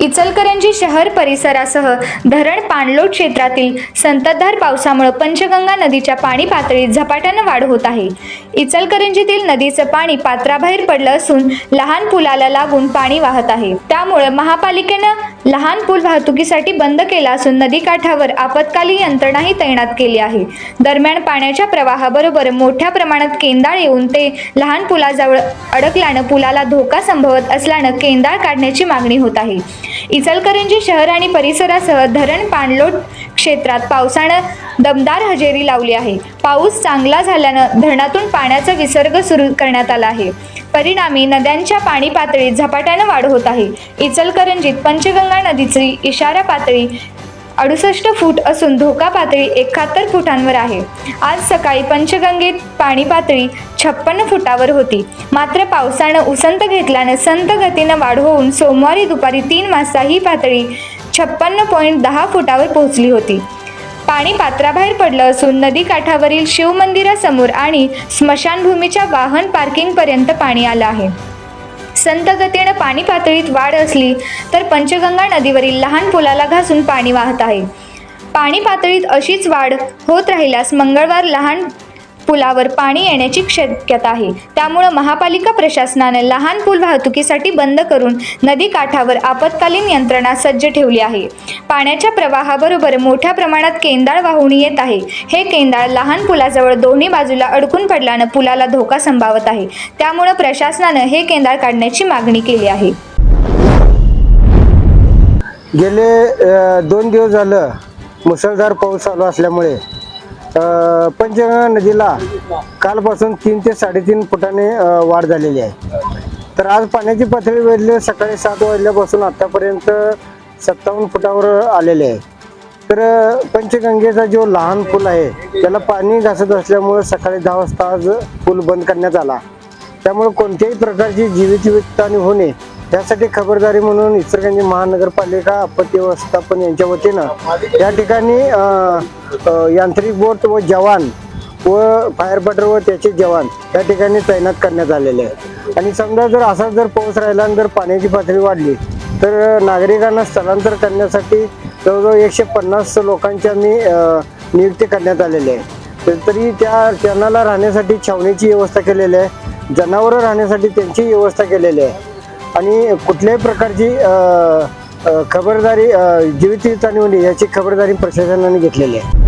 इचलकरंजी शहर परिसरासह धरण पाणलोट क्षेत्रातील संततधार पावसामुळे पंचगंगा नदीच्या पाणी पातळीत झपाट्यानं वाढ होत आहे. इचलकरंजीतील नदीचं पाणी पात्राबाहेर पडलं असून लहान पुलाला लागून पाणी वाहत आहे. त्यामुळे महापालिकेनं लहान पूल वाहतुकीसाठी बंद केला असून नदीकाठावर आपत्कालीन यंत्रणाही तैनात केली आहे. दरम्यान पाण्याच्या प्रवाहाबरोबर मोठ्या प्रमाणात केंदाळ येऊन ते लहान पुलाजवळ अडकल्यानं पुलाला धोका संभवत असल्यानं केंदाळ काढण्याची मागणी होत आहे. इचलकरंजी शहर आणि परिसरासह धरण पाणलोट क्षेत्रात पावसानं दमदार हजेरी लावली आहे. पाऊस चांगला झाल्यानं धरणातून पाण्याचा विसर्ग सुरू करण्यात आला आहे. परिणामी नद्यांच्या पाणी पातळीत झपाट्यानं वाढ होत आहे. इचलकरंजीत पंचगंगा नदीची इशारा पातळी अडुसष्ट फूट असून धोका पातळी एकाहत्तर फुटांवर आहे. आज सकाळी पंचगंगेत पाणी पातळी छप्पन्न फुटावर होती. मात्र पावसानं उसंत घेतल्यानं संत गतीनं वाढ होऊन सोमवारी दुपारी तीन वाजता ही पातळी छप्पन्न पॉईंट दहा फुटावर पोहोचली होती. पाणी पात्राबाहेर पडलं असून नदीकाठावरील शिवमंदिरासमोर आणि स्मशानभूमीच्या वाहन पार्किंगपर्यंत पाणी आलं आहे. संत गतीनं पाणी पातळीत वाढ असली तर पंचगंगा नदीवरील लहान पुलाला घासून पाणी वाहत आहे. पाणी पातळीत अशीच वाढ होत राहिल्यास मंगळवार लहान पुलावर पाणी येण्याची शक्यता आहे. त्यामुळं महापालिका प्रशासनानं लहान पूल वाहतुकीसाठी बंद करून नदी काठावर आपत्कालीन यंत्रणा सज्ज ठेवली आहे. पाण्याच्या प्रवाहाबरोबर मोठ्या प्रमाणात केंदाळ वाहून येत आहे. हे केंदाळ लहान पुलाजवळ दोन्ही बाजूला अडकून पडल्यानं पुलाला धोका संभावत आहे. त्यामुळं प्रशासनानं हे केंदाळ काढण्याची मागणी केली आहे. गेले दोन दिवस झालं मुसळधार पाऊस चालू असल्यामुळे पंचगंगा नदीला कालपासून तीन ते साडेतीन फुटाने वाढ झालेली आहे. तर आज पाण्याची पातळी वाढली सकाळी सात वाजल्यापासून आतापर्यंत सत्तावन्न फुटावर आलेले आहे. तर पंचगंगेचा जो लहान पूल आहे त्याला पाणी घासत असल्यामुळे सकाळी दहा वाजता आज पूल बंद करण्यात आला. त्यामुळे कोणत्याही प्रकारची जीवितहानी होणे त्यासाठी खबरदारी म्हणून इचलकरंजी महानगरपालिका आपत्ती व्यवस्थापन यांच्या वतीनं या ठिकाणी यांत्रिक बोट व जवान व फायर फायटर व त्याचे जवान या ठिकाणी तैनात करण्यात आलेले आहे आणि समजा जर असा जर पाऊस राहिला आणि जर पाण्याची पातळी वाढली तर नागरिकांना स्थलांतर करण्यासाठी जवळजवळ एकशे पन्नास लोकांच्या मी नियुक्ती करण्यात आलेली आहे तरी त्या त्यांना राहण्यासाठी छावणीची व्यवस्था केलेली आहे. जनावरं राहण्यासाठी त्यांची व्यवस्था केलेली आहे. आणि कुठल्याही प्रकारची खबरदारी अ, जीवितहानी होणे याची खबरदारी प्रशासनाने घेतलेली आहे.